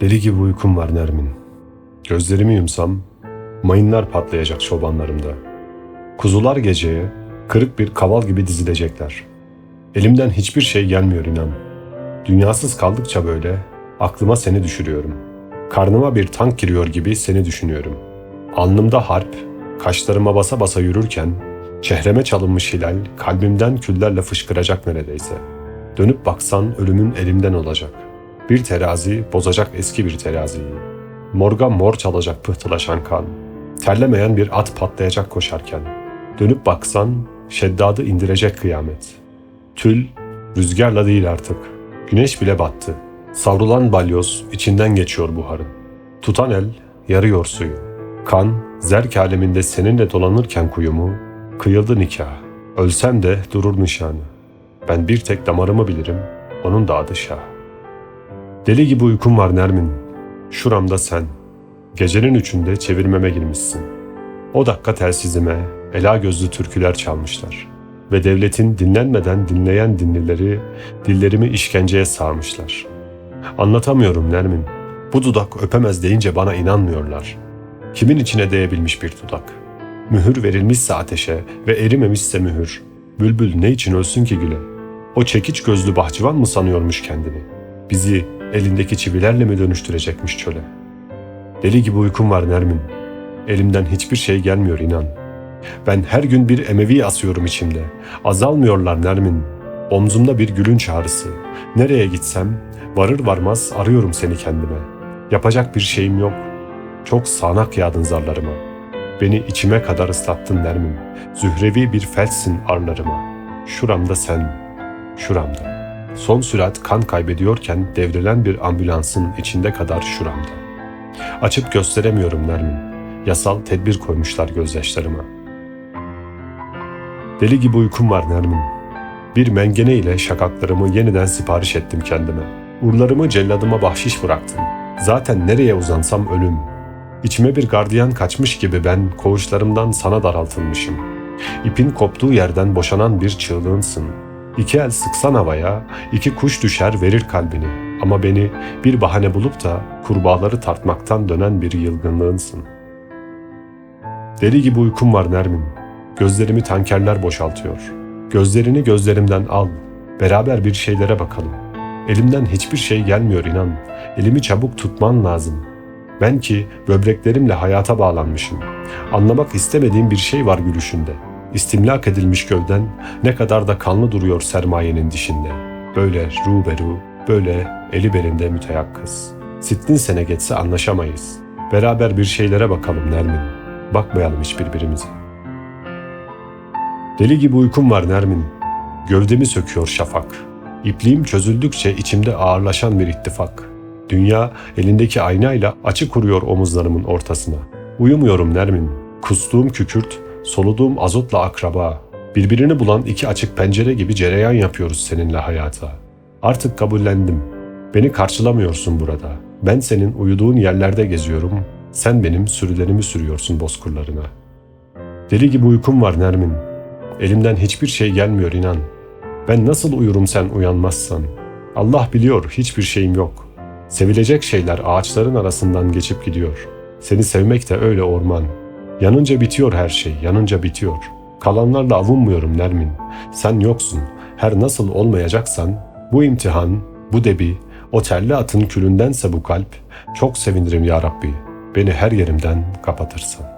Deli gibi uykum var Nermin. Gözlerimi yumsam mayınlar patlayacak çobanlarımda. Kuzular geceye kırık bir kaval gibi dizilecekler. Elimden hiçbir şey gelmiyor inan. Dünyasız kaldıkça böyle aklıma seni düşürüyorum. Karnıma bir tank giriyor gibi seni düşünüyorum. Alnımda harp, kaşlarıma basa basa yürürken çehreme çalınmış hilal kalbimden küllerle fışkıracak neredeyse. Dönüp baksan ölümün elimden olacak. Bir terazi bozacak eski bir teraziyi. Morga mor çalacak pıhtılaşan kan. Terlemeyen bir at patlayacak koşarken. Dönüp baksan şeddadı indirecek kıyamet. Tül rüzgarla değil artık. Güneş bile battı. Savrulan balyoz içinden geçiyor buharın. Tutan el yarıyor suyu. Kan zerk aleminde seninle dolanırken kuyumu, kıyıldı nikah. Ölsem de durur nişanı. Ben bir tek damarımı bilirim, onun da adı Şah. Deli gibi uykum var Nermin. Şuramda sen. Gecenin üçünde çevirmeme girmişsin. O dakika telsizime ela gözlü türküler çalmışlar. Ve devletin dinlenmeden dinleyen dinlileri dillerimi işkenceye sarmışlar. Anlatamıyorum Nermin. Bu dudak öpemez deyince bana inanmıyorlar. Kimin içine değebilmiş bir dudak? Mühür verilmişse ateşe ve erimemişse mühür. Bülbül ne için ölsün ki güle? O çekiç gözlü bahçıvan mı sanıyormuş kendini? Bizi elindeki çivilerle mi dönüştürecekmiş çöle? Deli gibi uykum var Nermin. Elimden hiçbir şey gelmiyor inan. Ben her gün bir emevi asıyorum içimde. Azalmıyorlar Nermin. Omzumda bir gülün çağrısı. Nereye gitsem varır varmaz arıyorum seni kendime. Yapacak bir şeyim yok. Çok sağanak yağdın zarlarıma. Beni içime kadar ıslattın Nermin. Zührevi bir felsin arlarıma. Şuramda sen, şuramda. Son sürat kan kaybediyorken devrilen bir ambulansın içinde kadar şuramda. Açıp gösteremiyorum Nermin. Yasal tedbir koymuşlar gözyaşlarıma. Deli gibi uykum var Nermin. Bir mengene ile şakaklarımı yeniden sipariş ettim kendime. Urlarımı celladıma bahşiş bıraktım. Zaten nereye uzansam ölüm. İçime bir gardiyan kaçmış gibi ben koğuşlarımdan sana daraltılmışım. İpin koptuğu yerden boşanan bir çığlığımsın. İki el sıksan havaya, iki kuş düşer verir kalbini. Ama beni bir bahane bulup da kurbağaları tartmaktan dönen bir yılgınlığınsın. Deli gibi uykum var Nermin. Gözlerimi tankerler boşaltıyor. Gözlerini gözlerimden al. Beraber bir şeylere bakalım. Elimden hiçbir şey gelmiyor inan. Elimi çabuk tutman lazım. Ben ki böbreklerimle hayata bağlanmışım. Anlamak istemediğim bir şey var gülüşünde. İstimlak edilmiş gövden ne kadar da kanlı duruyor sermayenin dişinde. Böyle ruberu, böyle eli belinde müteyakkız. Sittin sene geçse anlaşamayız. Beraber bir şeylere bakalım Nermin. Bakmayalım hiç birbirimize. Deli gibi uykum var Nermin. Gövdemi söküyor şafak. İpliğim çözüldükçe içimde ağırlaşan bir ittifak. Dünya elindeki aynayla açı kuruyor omuzlarımın ortasına. Uyumuyorum Nermin. Kustuğum kükürt, soluduğum azotla akraba. Birbirini bulan iki açık pencere gibi cereyan yapıyoruz seninle hayata. Artık kabullendim. Beni karşılamıyorsun burada. Ben senin uyuduğun yerlerde geziyorum. Sen benim sürülerimi sürüyorsun bozkurlarına. Deli gibi uykum var Nermin. Elimden hiçbir şey gelmiyor inan. Ben nasıl uyurum sen uyanmazsan? Allah biliyor hiçbir şeyim yok. Sevilecek şeyler ağaçların arasından geçip gidiyor. Seni sevmek de öyle orman. Yanınca bitiyor her şey, yanınca bitiyor. Kalanlarla avunmuyorum Nermin. Sen yoksun. Her nasıl olmayacaksan bu imtihan, bu debi, o terli atın külündense bu kalp çok sevinirim ya Rabbi. Beni her yerimden kapatırsan.